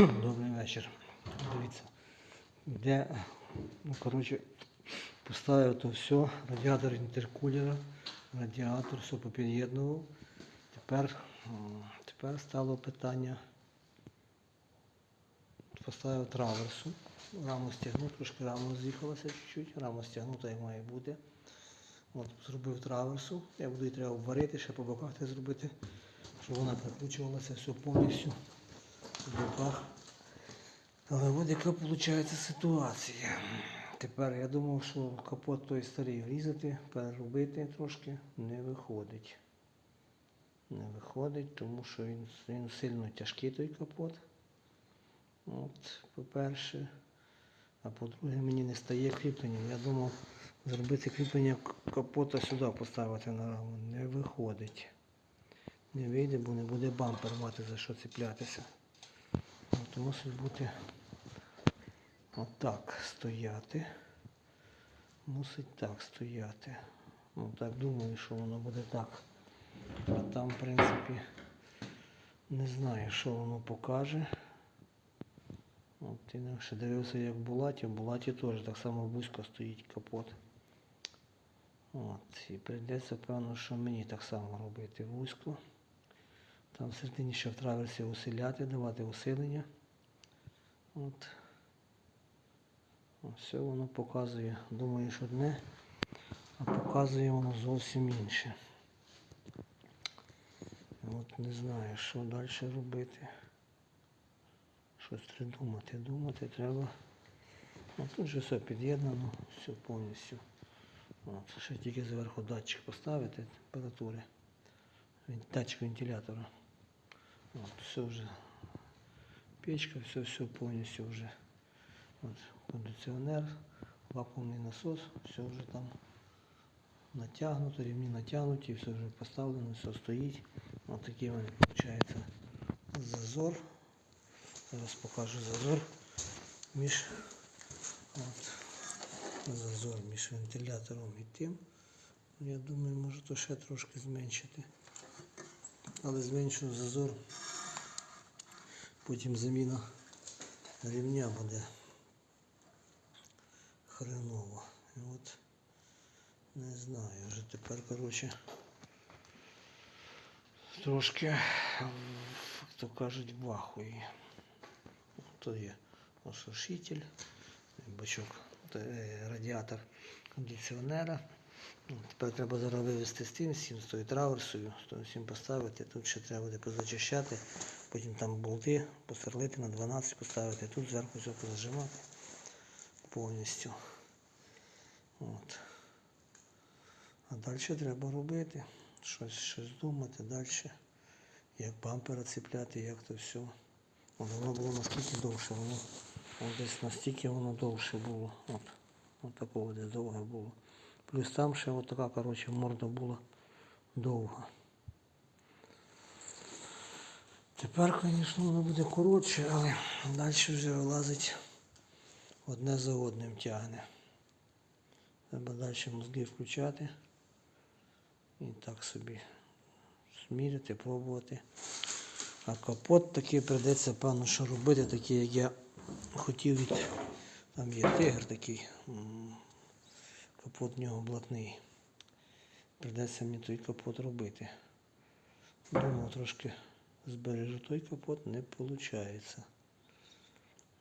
Добрий вечір. Дивіться, де, ну, коротше, поставив то все, радіатор інтеркулера, радіатор, все попід'єднував. Тепер, тепер стало питання. Поставив траверсу, раму стягнув, трошки раму з'їхалася чуть-чуть, раму стягнута як має бути. От, зробив траверсу, я буду її треба варити, ще по боках зробити, щоб вона прикручувалася все повністю в. Але от яка виходить ситуація. Тепер я думав, що капот той старий врізати, переробити трошки не виходить. Не виходить, тому що він, він сильно тяжкий той капот. От, по-перше. А по-друге, мені не стає кріпленням. Я думав зробити кріплення капота сюди поставити на раму. Не виходить. Не вийде, бо не буде бампер мати за що цеплятися. От мусить бути отак стояти. Мусить так стояти. Ну так думаю, що воно буде так. А там, в принципі, не знаю, що воно покаже. От, ще дивився, як в Булаті. В Булаті теж так само вузько стоїть капот. От, і прийдеться, певно, що мені так само робити вузько. Там всередині ще в траверсі усиляти, давати усилення. От. Все воно показує, думаю, що одне, а показує воно зовсім інше. От не знаю, що далі робити. Щось придумати, думати треба. Ну, тут же все під'єднано, все повністю. От, ще тільки зверху датчик поставити температури. Датчик вентилятора. От, все вже. Печка, все, все повністю вже. От, кондиціонер, вакуумний насос, все вже там натягнуто, рівні натягнуті, все вже поставлено, все стоїть. Ось такий мене виходить зазор. Зараз покажу зазор між от, зазор між вентилятором і тим. Я думаю, може то ще трошки зменшити. Але зменшу зазор. Потім заміна рівня буде хреново. І от не знаю, вже тепер, коротше, трошки, як то кажуть, в ахуї. То є осушитель, бачок, е, радіатор кондиціонера. Ну, Тепер треба зараз вивести з тим, з тою траверсою, з тим всім поставити. Тут ще треба буде позачищати, потім там болти посверлити на 12 поставити, тут зверху все позажимати повністю. От. А далі треба робити, щось, щось думати далі, як бампера цепляти, як то все. Воно було наскільки довше, воно десь настільки воно довше було. От, от такого десь довге було. Плюс там ще от така, коротше, морда була довга. Тепер, звісно, воно буде коротше, але далі вже вилазить одне за одним тягне. Треба далі мозги включати і так собі зміряти, пробувати. А капот такий прийдеться, певно, що робити, такий, як я хотів від. Там є тигр такий. Капот в нього блатний. Прийдеться мені той капот робити. Думав, трошки збережу той капот, не виходить.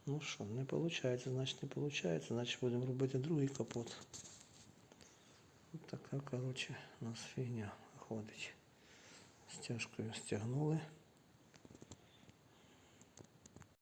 Ну що, не виходить, значить не виходить, значить будемо робити другий капот. Ось така, коротше, у нас фігня ходить. Стяжкою стягнули.